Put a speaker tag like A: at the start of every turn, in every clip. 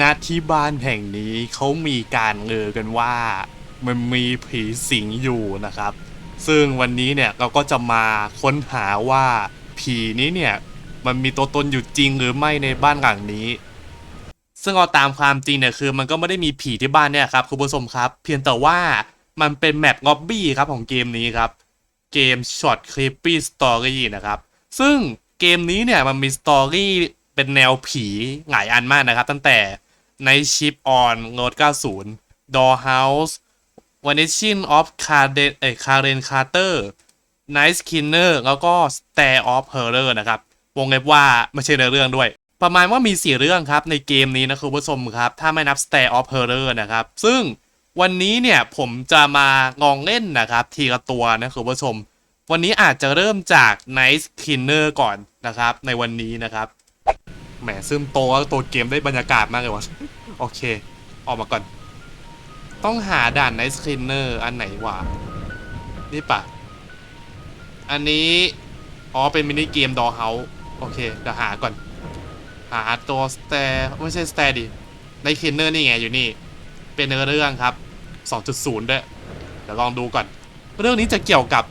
A: ณที่บ้านแห่งนี้เขามีการเงอกันว่า มันมีผีสิงอยู่นะครับ ซึ่งวันนี้เนี่ยเราก็จะมาค้นหาว่าผีนี้เนี่ยมันมีตัวตนอยู่จริงหรือไม่ในบ้านหลังนี้ ซึ่งเอาตามความจริงเนี่ยคือ มันก็ไม่ได้มีผีที่บ้านเนี่ยครับคุณผู้ชมครับ เพียงแต่ว่ามันเป็นแมปล็อบบี้ครับของเกมนี้ครับ เกม Short Creepy Story นะครับ ซึ่งเกมนี้เนี่ยมันมีสตอรี่ เป็นแนวผีหลายอันมากนะครับ ตั้งแต่ Night Ship on Road 90 Dollhouse Vanishing of Karen เอ้ย Karen Carter Night Skinner แล้วก็ Stare of Horror นะครับ วงเล็บว่าไม่ใช่ในเรื่องด้วย ประมาณว่ามีสี่เรื่องครับในเกมนี้นะคุณผู้ชมครับ ถ้าไม่นับ Stare of Horror นะครับ ซึ่งวันนี้เนี่ยผมจะมาลองเล่นนะครับทีละตัวนะคุณผู้ชม วันนี้อาจจะเริ่มจาก Night Skinner ก่อนนะครับ ในวันนี้นะครับ แหมซึ่งโตแล้วตัวเกมได้บรรยากาศมากเลยวะโอเค ออกมาก่อน ต้องหาด่าน Night Skinner อันไหนวะนี่ปะอันนี้ อ๋อ เป็นมินิเกมดอเฮาโอเค เดี๋ยวหาก่อน หาตัวสแตร์ไม่ใช่สแตร์ดิในคินเนอร์นี่ไงอยู่นี่ เป็นเนื้อเรื่องครับ 2.0 ด้วย เดี๋ยวลองดูก่อน เรื่องนี้จะเกี่ยวกับ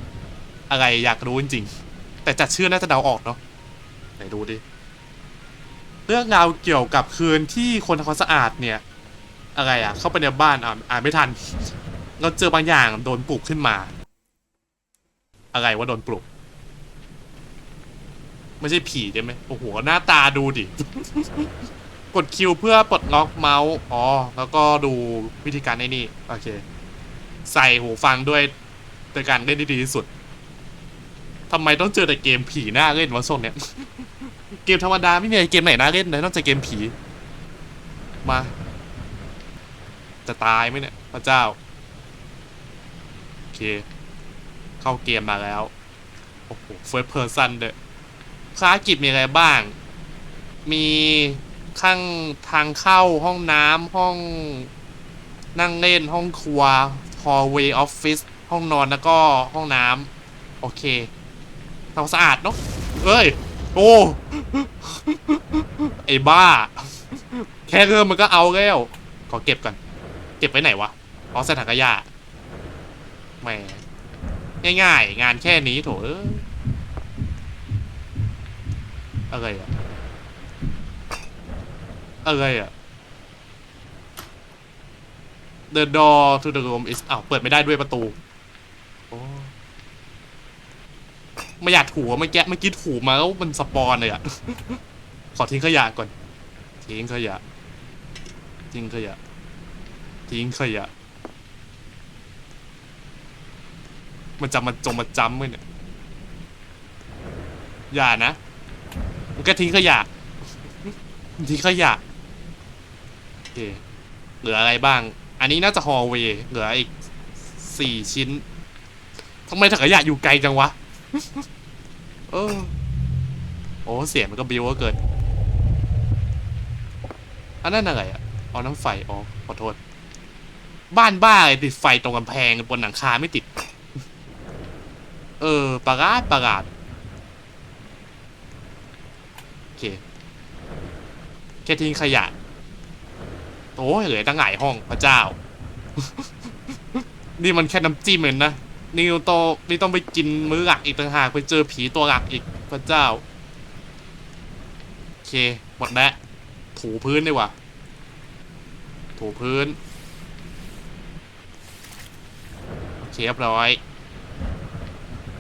A: อะไรอยากรู้จริงๆ แต่จัดชื่อน่าจะเดาออกเนาะไหนดูดิ เรื่องราวเกี่ยวกับคืนที่คนทำความสะอาดเนี่ย อะไรอะ เข้าไปในบ้านอ่านอ่านไม่ทัน เราเจอบางอย่างโดนปลุกขึ้นมา อะไรว่าโดนปลุก ไม่ใช่ผีใช่ไหมโอ้โหหน้าตาดูดิ กดคิวเพื่อปลดล็อกเมาส์อ๋อแล้วก็ดูวิธีการในนี่โอเค ใส่หูฟังด้วยในการเล่นที่ดีที่สุดทำไมต้องเจอแต่เกมผีหน้าเล่นวะส่งเนี้ย เกมธรรมดาไม่มีเกมไหนน่าเล่นเลยนอกจากเกมผี มา จะตายไหมเนี่ย พระเจ้า โอเค เข้าเกมมาแล้ว โอ้โหเฟิร์สเพอร์ซันเด้อภารกิจมีอะไรบ้าง มีข้างทางเข้าห้องน้ำห้องนั่งเล่นห้องครัว hallway office ห้องนอนแล้วก็ห้องน้ำโอเคทำความสะอาดเนาะเอ้ย โอ้ ไอ้บ้า แค่เริ่มมันก็เอาแล้ว ขอเก็บก่อน เก็บไว้ไหนวะอ๋อใส่ถังขยะแหมง่ายๆ งานแค่นี้โถเอ้ยอะไรอะอะไรอะ The door to the room is อ้าว เปิดไม่ได้ด้วยประตูโอ้ ไม่อยากถูเมื่อกี้เมื่อกี้ถูมาแล้วมันสปอนเลยอะขอทิ้งขยะก่อน ทิ้งขยะ ทิ้งขยะ ทิ้งขยะ มันจะมาจงมาจำไหมเนี่ย อย่านะ มันก็ทิ้งขยะ ทิ้งขยะ โอเค เหลืออะไรบ้าง อันนี้น่าจะฮอลเวย์เหลืออีกสี่ชิ้นทำไมถังขยะอยู่ไกลจังวะ เออโอ้เสียงมันก็บิวก็เกินอันนั้นอะไรอะอ๋อน้ำไฟอ๋อขอโทษ บ้านบ้าเลยติดไฟตรงกำแพงบนหลังคาไม่ติด เออประหลาดประหลาดโอเคแค่ทิ้งขยะโอ้ยเหลือตั้งหลายห้องพระเจ้า นี่มันแค่น้ำจิ้มเองนะ นี่ต้องนี่ต้องไปกินมื้อหลักอีกต่างหากไปเจอผีตัวหลักอีกพระเจ้า โอเค หมดแล้วถูพื้นดีกว่า ถูพื้น โอเคเรียบร้อย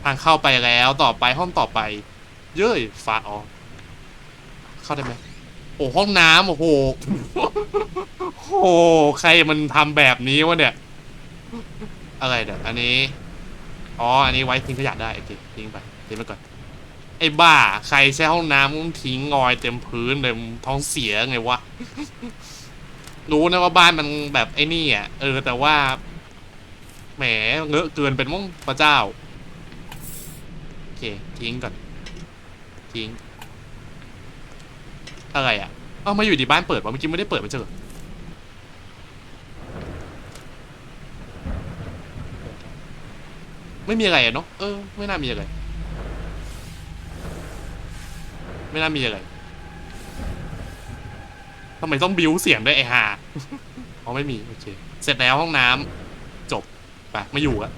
A: ทางเข้าไปแล้วต่อไปห้องต่อไป เย้ยฟ้าอ๋อเข้าได้ไหมโอ้ห้องน้ำโอ้โหโอ้ใครมันทำแบบนี้วะเนี่ยอะไรเดี๋ยวอันนี้ อ๋อ อันนี้ไว้ทิ้งขยะได้โอเคทิ้งไปทิ้งไปก่อน ไอ้บ้า ใครใช้ห้องน้ำต้งทิ้งงอยเต็มพื้นเลยท้องเสียไงวะ รู้นะว่าบ้านมันแบบไอ้นี่อะ เออ แต่ว่า แหมเงอะเกินเป็นมั่งพระเจ้า โอเค ทิ้งก่อน ทิ้ง อะไรอะ เอามาอยู่ดีบ้านเปิดวะเมื่อกี้ไม่ได้เปิดไม่เจอ ไม่มีอะไรอะเนาะเออ ไม่น่ามีอะไร ไม่น่ามีอะไรทำไมต้องบิวเสียงด้วยไอ้ห่าอ๋อไม่มีโอเค เสร็จแล้วห้องน้ำจบไปไม่อยู่อะ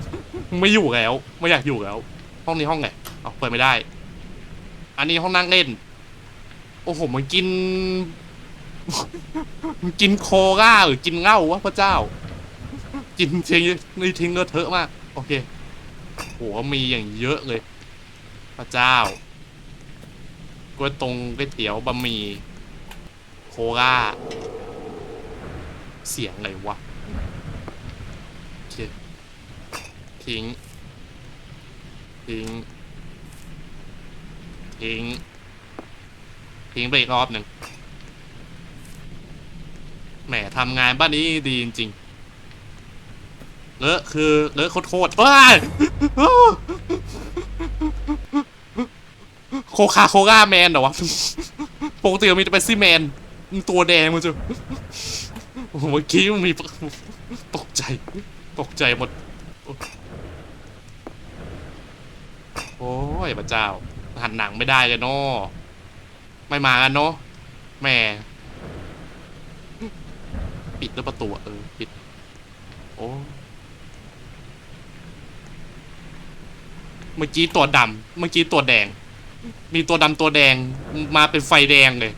A: ไม่อยู่แล้ว ไม่อยากอยู่แล้ว ห้องนี้ห้องไหนอ๋อเปิดไม่ได้ อันนี้ห้องนั่งเล่น โอ้โหมันกิน มันกินโคก้าหรือกินเหล้าวะพระเจ้า กินทิ้งนี่ทิ้งเลอะเทอะมาก โอเค มีอย่างเยอะเลย พระเจ้าก๋วยตรงก๋วยเตี๋ยวบะหมี่โคก้าเสียงอะไรวะทิ้ง ทิ้ง ทิ้ง ทิ้งไปอีกรอบหนึ่งแหมทำงานบ้านนี้ดีจริงๆ เลอะคือเลอะโคตรๆว้ายโคคาโคก้าแมนเหรอวะปกติมันมีแต่เป็นซี่แมนมตัวแดงมันจะโอ้โหเมื่อกี้มันมีตกใจ ตกใจหมด โอ้ยพระเจ้า หันหนังไม่ได้เลยเนาะไม่มากันเนาะแหม่ ปิดด้วประตูเออ ปิด โอ้ เมื่อกี้ตัวดำเมื่อกี้ตัวแดง มีตัวดำตัวแดงมาเป็นไฟแดงเลย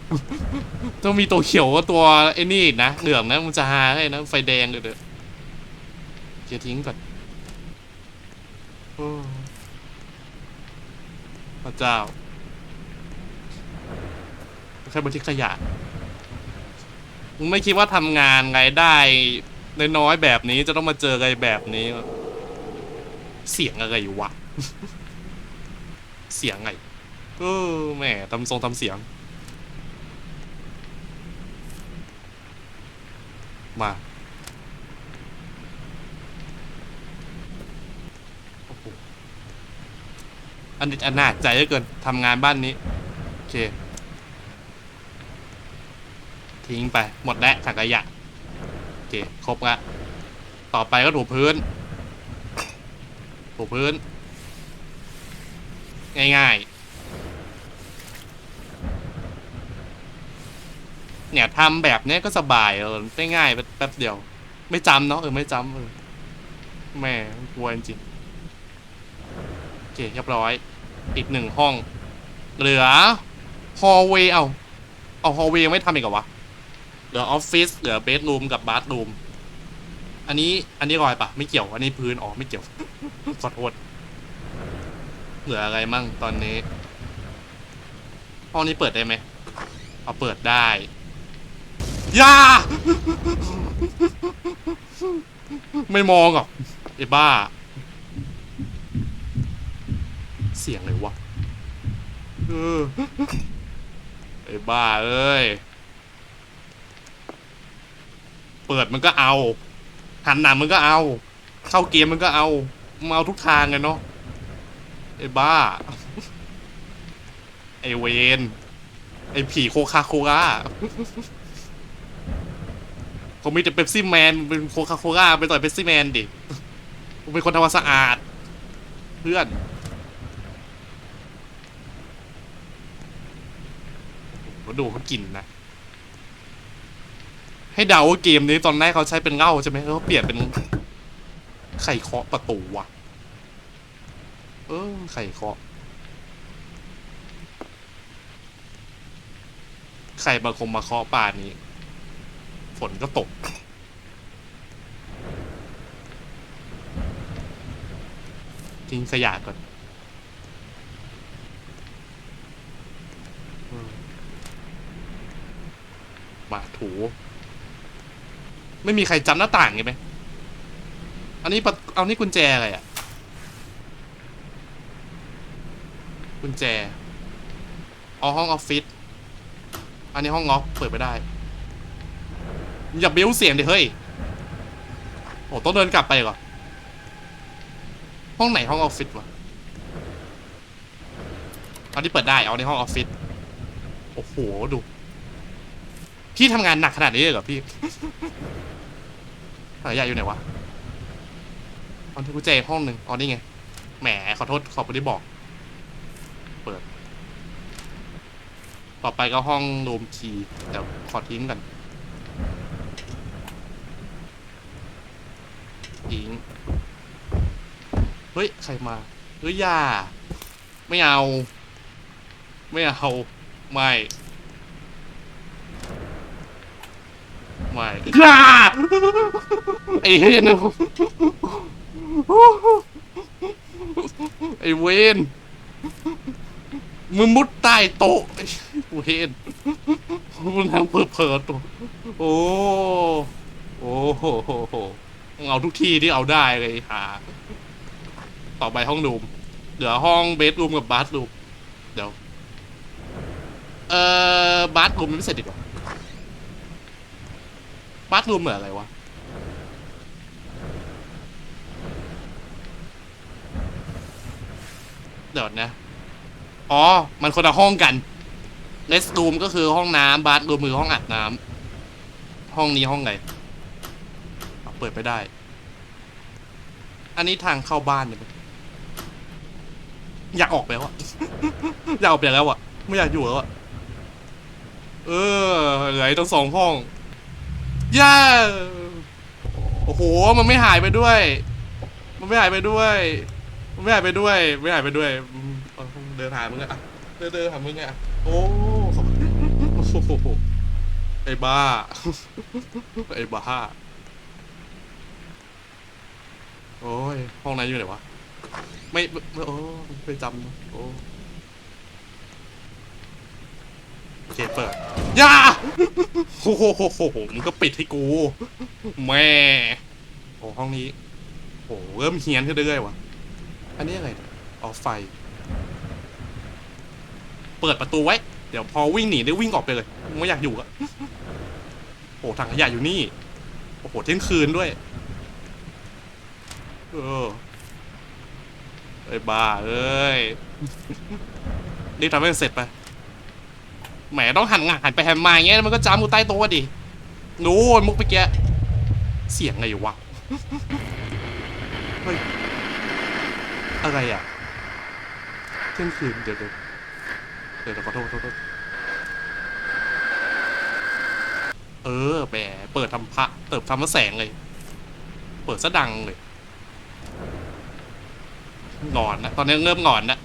A: ต้องมีตัวเขียวกับตัวไอ้นี่อีกนะเหลืองนะมันจะหาให้นะไฟแดงเลยเด้อเคลียร์ทิ้งก่อนโอ้พระเจ้าแค่บันทึกขยะมึงไม่คิดว่าทำงานไงได้น้อยๆแบบนี้จะต้องมาเจออะไรแบบนี้ เสียงอะไรวะ เสียงไงเออแหมทำทรงทำเสียง มาอันนี้อันนาใจเหลือเกินทำงานบ้านนี้ โอเค ทิ้งไป หมดแล้วถังขยะ โอเค ครบละ ต่อไปก็ถูพื้น ถูพื้น ง่ายๆ เนี่ยทำแบบเนี้ยก็สบายเออได้ง่ายแป๊บเดียว ไม่จำเนาะเออไม่จำเออแม่กลัวจริงโอเคเรียบร้อย อีกหนึ่งห้อง เหลือฮอลเวย์เอาเอาฮอลเวย์ไม่ทำอีกเหรอวะเหลือออฟฟิศเหลือเบดรูมกับบาร์รูมอันนี้อันนี้รอยปะไม่เกี่ยว อันนี้พื้นอ๋อไม่เกี่ยวขอโทษ เหลืออะไรมั่งตอนนี้ ห้องนี้เปิดได้ไหมเอาเปิดได้ย่า ไม่มองหรอกไอ้บ้า เสียงอะไรวะเออไอ้บ้าเอ้ย เปิดมันก็เอา หันหนังมันก็เอา เข้าเกมมันก็เอามาเอาทุกทางเลยเนาะ ไอ้บ้า ไอ้เวนไอ้ผีโคคาโคล่าผมมีแต่เป๊ปซี่แมนเป็นโคคาโคล่าไปต่อยเป๊ปซี่แมนดิผมเป็นคนทำความสะอาด เพื่อนมาดูเขากินนะ ให้เดาว่าเกมนี้ตอนแรกเขาใช้เป็นเหล้าใช่ไหมแล้วเขาเปลี่ยนเป็นไข่เคาะประตูว่ะ เออไข่เคาะใครมาคงมาเคาะป่านนี้ ฝนก็ตก ทิ้งขยะก่อนมาถู ไม่มีใครจำหน้าต่างไงไหม อันนี้ปเอานี่กุญแจอะไรอะ กุญแจเอาห้องออฟฟิศอันนี้ห้องล็อกเปิดไม่ได้ อย่าบิ้วเสียงดิเฮ้ยโอ้ต้องเดินกลับไปก่อนห้องไหนห้องออฟฟิศวะเอาที่เปิดได้เอาในห้องออฟฟิศโอ้โหดูพี่ทำงานหนักขนาดนี้เลยเหรอพี่อะไรใหญ่อยู่ไหนวะเอาที่กุญแจห้องหนึ่งอ๋อนี่ไงแหมขอโทษขอบคุณที่บอก ต่อไปก็ห้องโรมคีเดี๋ยวขอทิ้งกันทิ้งเฮ้ย ใครมาเฮ้ยยาไม่เอา ไม่เอา ไม่ ไม่กาไอ้เฮนไอ้เวนมึงมุดใต้โต๊ะ ไอ้เวนมึงทางเผลอตัวโอ้โอ้โหโหโหเอาทุกที่ที่เอาได้เลยหาต่อไปห้องดูมเหลือห้องเบดรูมกับบาร์รูมเดี๋ยว เอ่อบาร์รูมยังไม่เสร็จดีกว่าบาร์รูมเหมือนอะไรวะเดี๋ยวนะ อ๋อ มันคนละห้องกัน เลสรูมก็คือห้องน้ำบาร์รูมือห้องอาบน้ำห้องนี้ห้องไหนเปิดไปได้ อันนี้ทางเข้าบ้านเนี่ยอยากออกไปแล้วอะอยากออกไปแล้วอะไม่อยากอยู่แล้วอะเออเหลืออีกตั้งสองห้องย่าโอ้โห มันไม่หายไปด้วย มันไม่หายไปด้วย มันไม่หายไปด้วย ไม่หายไปด้วยเอาเดินหามึงอะเดินเดินหามึงอะโอ้ โหไอ้บ้า ไอ้บ้า โอ้ย ห้องนั้นอยู่ไหนวะ ไม่ไม่โอ้ไปจำ โอ้โอเคเปิดย่าโอ้โหโหโหโหมึงก็ปิดให้กู แม่ โอ้ห้องนี้โอ้เริ่มเฮี้ยนขึ้นเรื่อยๆว่ะ อันนี้อะไรเนี่ยอ๋อไฟ เปิดประตูไว้ ดี๋ยวพอวิ่งหนีได้วิ่งออกไปเลยไม่อยากอยู่อะโอ้ถังขยะอยู่นี่ โอ้โหเที่ยงคืนด้วย เออไอ้บ้าเอ้ยรีบทำให้มันเสร็จไป แหมต้องหันงานหันไปหันมาอย่างเงี้ยมันก็จามกูใต้โต๊ะดินู้นมุกไปแกเสียงอะไรวะเฮ้ยอะไรอะเที่ยงคืนเดี๋ยวเดี๋ยวเดี๋ยวเดี๋ยวขอโทษขอโทษขอโทษ เออแหมเปิดทำพระเติบทำพระแสงเลย เปิดซะดังเลยหงอนนะตอนนี้เริ่มหงอนนะ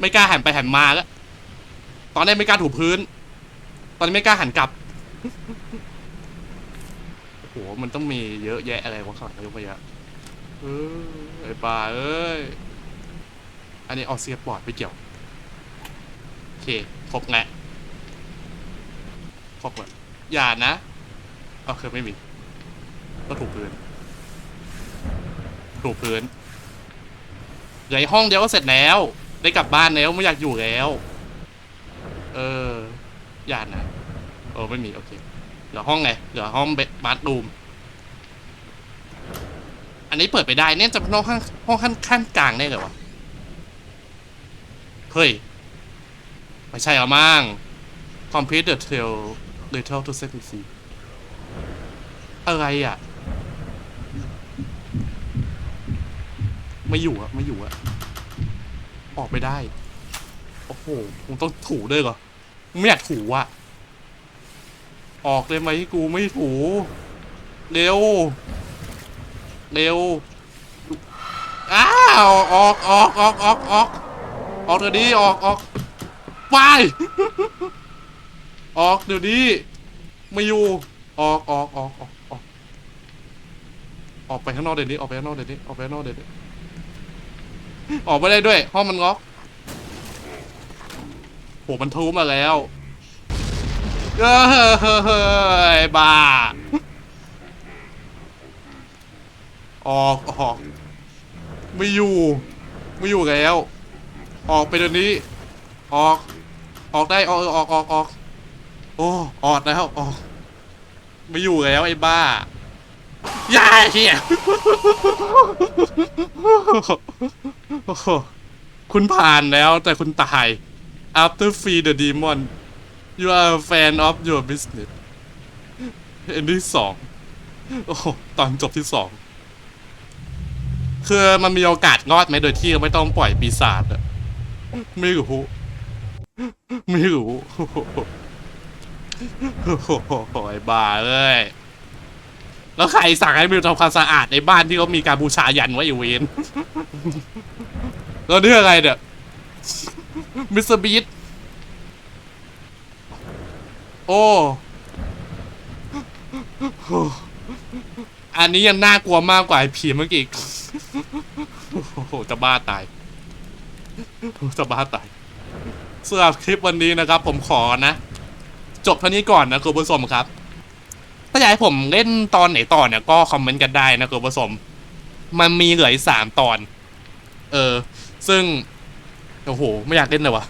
A: ไม่กล้าหันไปหันมาแล้วตอนนี้ไม่กล้าถูพื้น ตอนนี้ไม่กล้าหันกลับโอ้โหมันต้องมีเยอะแยะอะไรวะข้างหลังเยอะเยอะเออไอ้ป่าเอ้ยอันนี้ออเซียบอร์ดไม่เกี่ยว โอเค ครบไงครบเลย อย่านะโอเคไม่มี ก็ถูกพื้น ถูกพื้นเหลือห้องเดียวก็เสร็จแล้ว ได้กลับบ้านแล้วไม่อยากอยู่แล้ว เออ อย่านะเออไม่มี โอเค เหลือห้องไงเหลือห้องเบดบาร์รูม อันนี้เปิดไปได้เนี่ยจะเป็นห้องข้างห้องขั้นขั้นกลางได้เหรอวะ เฮ้ย ไม่ใช่หรอมั้ง complete the trail little to set me free อะไรอะ ไม่อยู่อะไม่อยู่อะออกไปได้ โอ้โหคงต้องถูด้วยเหรอ ไม่อยากถูอะออกเลยไหมกูไม่ถู เร็ว เร็ว อ้าว ออกออกออกออกออกออกเดี๋ยวนี้ออกออกไป ออกเดี๋ยวนี้ไม่อยู่ออกออกออกออกออกออกไปข้างนอกเดี๋ยวนี้ออกไปข้างนอกเดี๋ยวนี้ออกไปข้างนอกเดี๋ยวนี้ออกไม่ได้ด้วย ห้องมันล็อกโหมันทูมาแล้วเอ้ยบ้าออกออกไม่อยู่ไม่อยู่แล้ว ออกไปเดี๋ยวนี้ ออก ออกได้ออกออกออกออก โอ้ออกแล้วออกไม่อยู่แล้วไอ้บ้าอย่าเฮียคุณผ่านแล้วแต่คุณตาย after free the demon you are a fan of your business เอันที่สองโอ้ตอนจบที่สองคือมันมีโอกาสรอดไหมโดยที่ไม่ต้องปล่อยปีศาจอะไม่รู้ไม่รู้ โอ้โหไอ้บ้าเอ้ย แล้วใครสั่งให้มิวทำความสะอาดในบ้านที่เขามีการบูชายันไว้อยู่เวนแล้วนี่อะไรเนี่ยมิสเตอร์บีทโอ้อันนี้ยังน่ากลัวมากกว่าไอ้ผีเมื่อกี้โอ้โหจะบ้าตายจะบ้าตายสำหรับคลิปวันนี้นะครับ ผมขอนะ จบเท่านี้ก่อนนะคุณผู้ชมครับ ถ้าอยากให้ผมเล่นตอนไหนต่อเนี่ยก็คอมเมนต์กันได้นะคุณผู้ชม มันมีเหลืออีกสามตอน เออ ซึ่ง โอ้โห ไม่อยากเล่นเลยวะ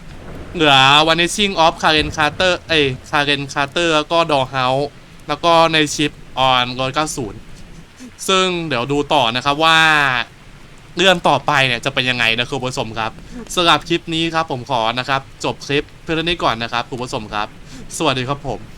A: เหลือ Vanishing of Karen Carter เอ้ย Karen Carter แล้วก็ Dollhouse แล้วก็ในชิป on 190ซึ่งเดี๋ยวดูต่อนะครับว่าเรื่องต่อไปเนี่ยจะเป็นยังไงนะคุณผู้ชมครับสำหรับคลิปนี้ครับผมขอนะครับ จบคลิปเพื่อนนี้ก่อนนะครับคุณผู้ชมครับ สวัสดีครับผม